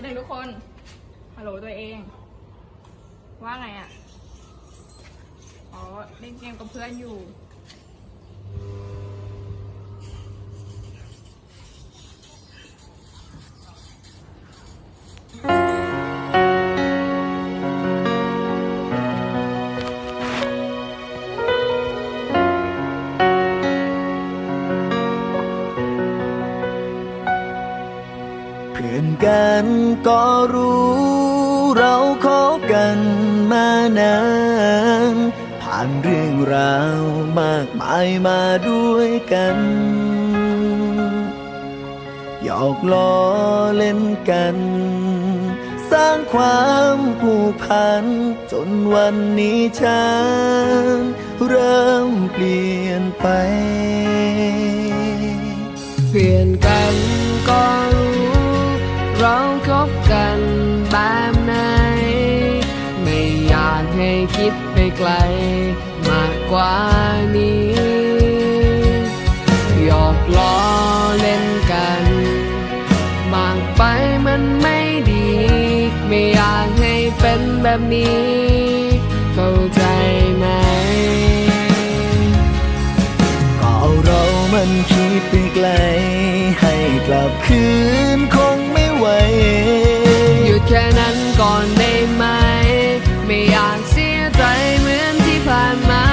ประเด็นทุกคน ฮัลโหลตัวเอง ว่าไงอะ อ๋อ เล่นเกมกับเพื่อนอยู่ พื่อนกันก็รู้เราคบกันมานาน ผ่านเรื่องราวมากมายมาด้วยกันหยอกล้อเล่นกัน สร้างความผูกพัน จนวันนี้ฉันเริ่มเปลี่ยนไป เปลี่ยนกันก็ ไปไกลมากกว่านี้หยอกล้อเล่นกัน มากไปมันไม่ดี ไม่อยากให้เป็นแบบนี้ เข้าใจไหม ก็เรามันคิดไปไกล ให้กลับคืนคงไม่ไหว หยุดแค่นั้นก่อนได้ไหม ไม่อยาก ใจเหมือนที่ผ่านมา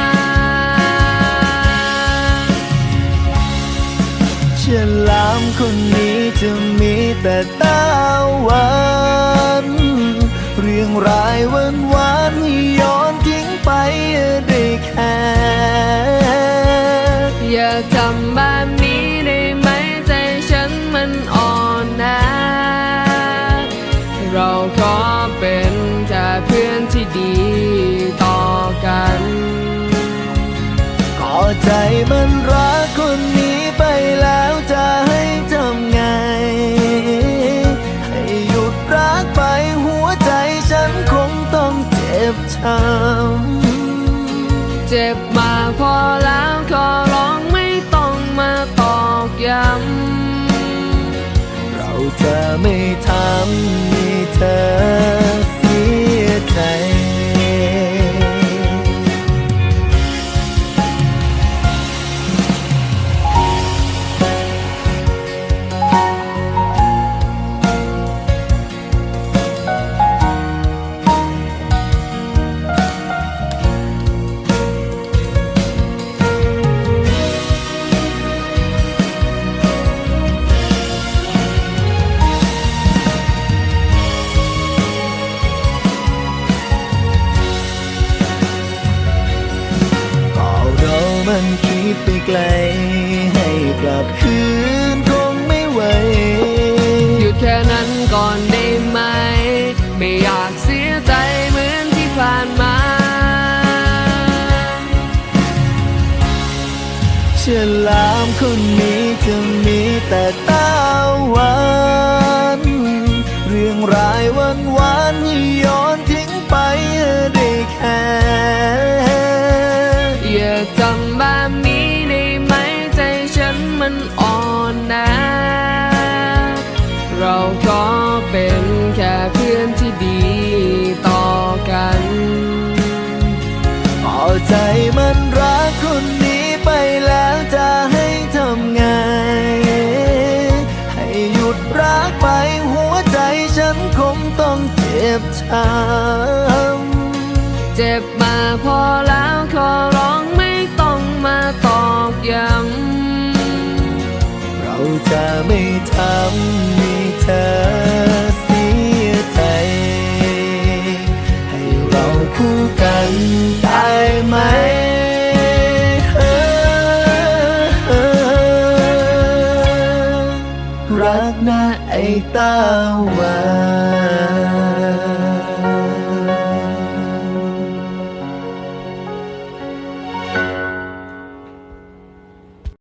ฉลามคนนี้จะมีแต่ตาหวานเรียงรายวันวานย้อน ใจมันรักคนนี้ไปแล้วจะให้ทำไง ให้หยุดรักไปหัวใจฉันคงต้องเจ็บช้ำเจ็บมาพอแล้วขอร้องไม่ต้องมาตอกย้ำเราจะไม่ทำให้เธอเสียใจ ไปไกล ให้กลับคืนคงไม่ไหว หยุดแค่นั้นก่อนได้ไหม ไม่อยากเสียใจเหมือนที่ผ่านมาฉลามคนนี้จะมีแต่ตาหวานเรื่องรายวันวานให้ย้อนทิ้งไปได้แค่อย่าทำ เจ็บมาพอแล้วขอร้องไม่ต้องมาตอกย้ำเราจะไม่ทำให้เธอเสียใจ ให้เราคู่กันได้ไหมรักนะไอ้ตาหวาน